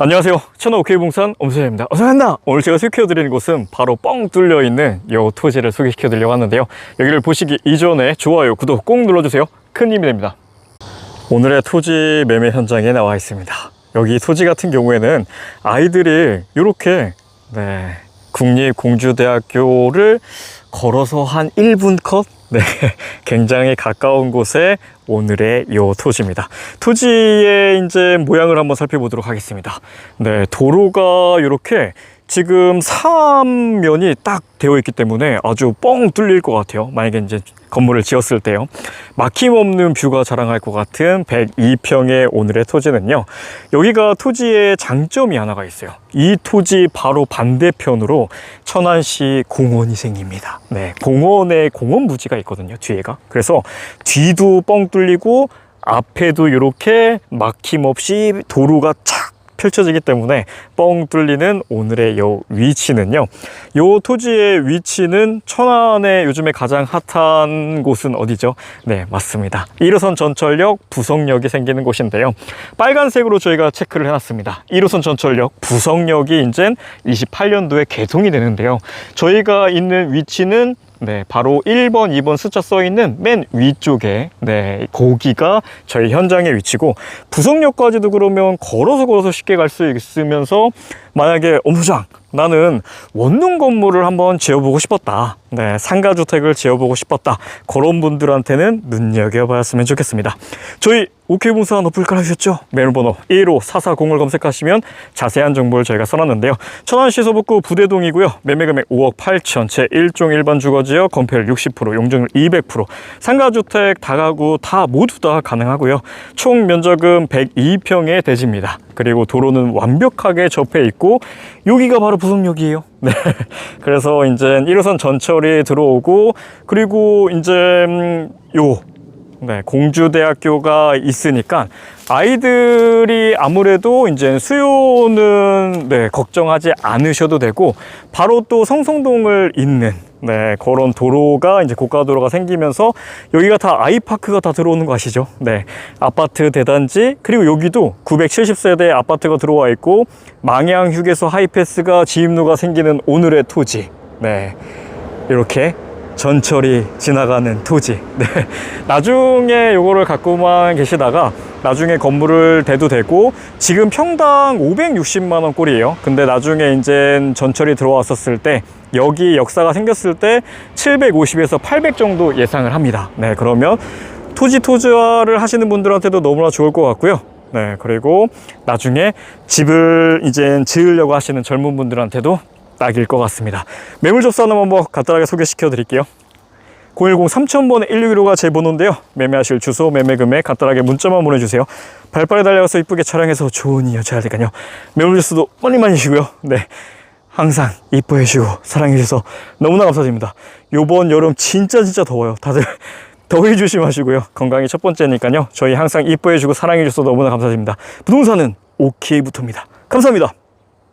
안녕하세요. 채널 오케이봉산 엄수현입니다. 어서간다! 오늘 제가 소개해드리는 곳은 바로 뻥 뚫려있는 요 토지를 소개시켜드리려고 하는데요. 여기를 보시기 이전에 좋아요, 구독 꼭 눌러주세요. 큰 힘이 됩니다. 오늘의 토지 매매 현장에 나와 있습니다. 여기 토지 같은 경우에는 아이들이 이렇게 네, 국립공주대학교를 걸어서 한 1분 컷? 네, 굉장히 가까운 곳에 오늘의 요 토지입니다. 토지의 이제 모양을 한번 살펴보도록 하겠습니다. 네, 도로가 이렇게 지금 삼면이 딱 되어 있기 때문에 아주 뻥 뚫릴 것 같아요. 만약에 이제 건물을 지었을 때요. 막힘없는 뷰가 자랑할 것 같은 102평의 오늘의 토지는요. 여기가 토지의 장점이 하나가 있어요. 이 토지 바로 반대편으로 천안시 공원이 생깁니다. 네, 공원에 공원 부지가 있거든요. 뒤에가. 그래서 뒤도 뻥 뚫리고 앞에도 이렇게 막힘없이 도로가 착 펼쳐지기 때문에 뻥 뚫리는 오늘의 요 위치는요. 요 토지의 위치는 천안의 요즘에 가장 핫한 곳은 어디죠? 네, 맞습니다. 1호선 전철역 부성역이 생기는 곳인데요. 빨간색으로 저희가 체크를 해놨습니다. 1호선 전철역 부성역이 이제 28년도에 개통이 되는데요. 저희가 있는 위치는 네, 바로 1번, 2번 숫자 써 있는 맨 위쪽에 네, 거기가 저희 현장의 위치고 부성역까지도 그러면 걸어서 걸어서 쉽게 갈 수 있으면서 만약에 엄수장 나는 원룸 건물을 한번 지어보고 싶었다. 네, 상가주택을 지어보고 싶었다. 그런 분들한테는 눈여겨봤으면 좋겠습니다. 저희 오케이봉사 어플 깔아주셨죠? 메일번호 15440을 검색하시면 자세한 정보를 저희가 써놨는데요. 천안시 서북구 부대동이고요. 매매금액 5억 8천, 제 1종 일반 주거지역, 건폐율 60%, 용적률 200%, 상가주택, 다가구 다 모두 다 가능하고요. 총 면적은 102평의 대지입니다. 그리고 도로는 완벽하게 접해 있고 여기가 바로 부성역이에요. 네. 그래서 이제 1호선 전철이 들어오고 그리고 이제 음, 요 네, 공주대학교가 있으니까 아이들이 아무래도 이제 수요는 네, 걱정하지 않으셔도 되고 바로 또 성성동을 잇는 네, 그런 도로가 이제 고가도로가 생기면서 여기가 다 아이파크가 다 들어오는 거 아시죠? 네. 아파트 대단지 그리고 여기도 970세대 아파트가 들어와 있고 망양 휴게소 하이패스가 지입로가 생기는 오늘의 토지. 네. 이렇게 전철이 지나가는 토지. 네. 나중에 요거를 갖고만 계시다가 나중에 건물을 대도 되고 지금 평당 560만 원 꼴이에요. 근데 나중에 이제 전철이 들어왔었을 때 여기 역사가 생겼을 때 750에서 800 정도 예상을 합니다. 네, 그러면 토지 투자를 하시는 분들한테도 너무나 좋을 것 같고요. 네, 그리고 나중에 집을 이제 지으려고 하시는 젊은 분들한테도 딱일 것 같습니다. 매물 접수하는 방법 간단하게 소개시켜 드릴게요. 010-3000번에 161호가 제 번호인데요. 매매하실 주소, 매매 금액 간단하게 문자만 보내주세요. 발빠르게 달려가서 이쁘게 촬영해서 좋은 이어 잘 되니까요. 매물 접수도 많이 많이 주시고요. 네. 항상 이뻐해 주시고 사랑해 주셔서 너무나 감사드립니다. 요번 여름 진짜 진짜 더워요. 다들 더위 조심하시고요. 건강이 첫 번째니까요. 저희 항상 이뻐해 주고 사랑해 주셔서 너무나 감사드립니다. 부동산은 오케이부터입니다. 감사합니다.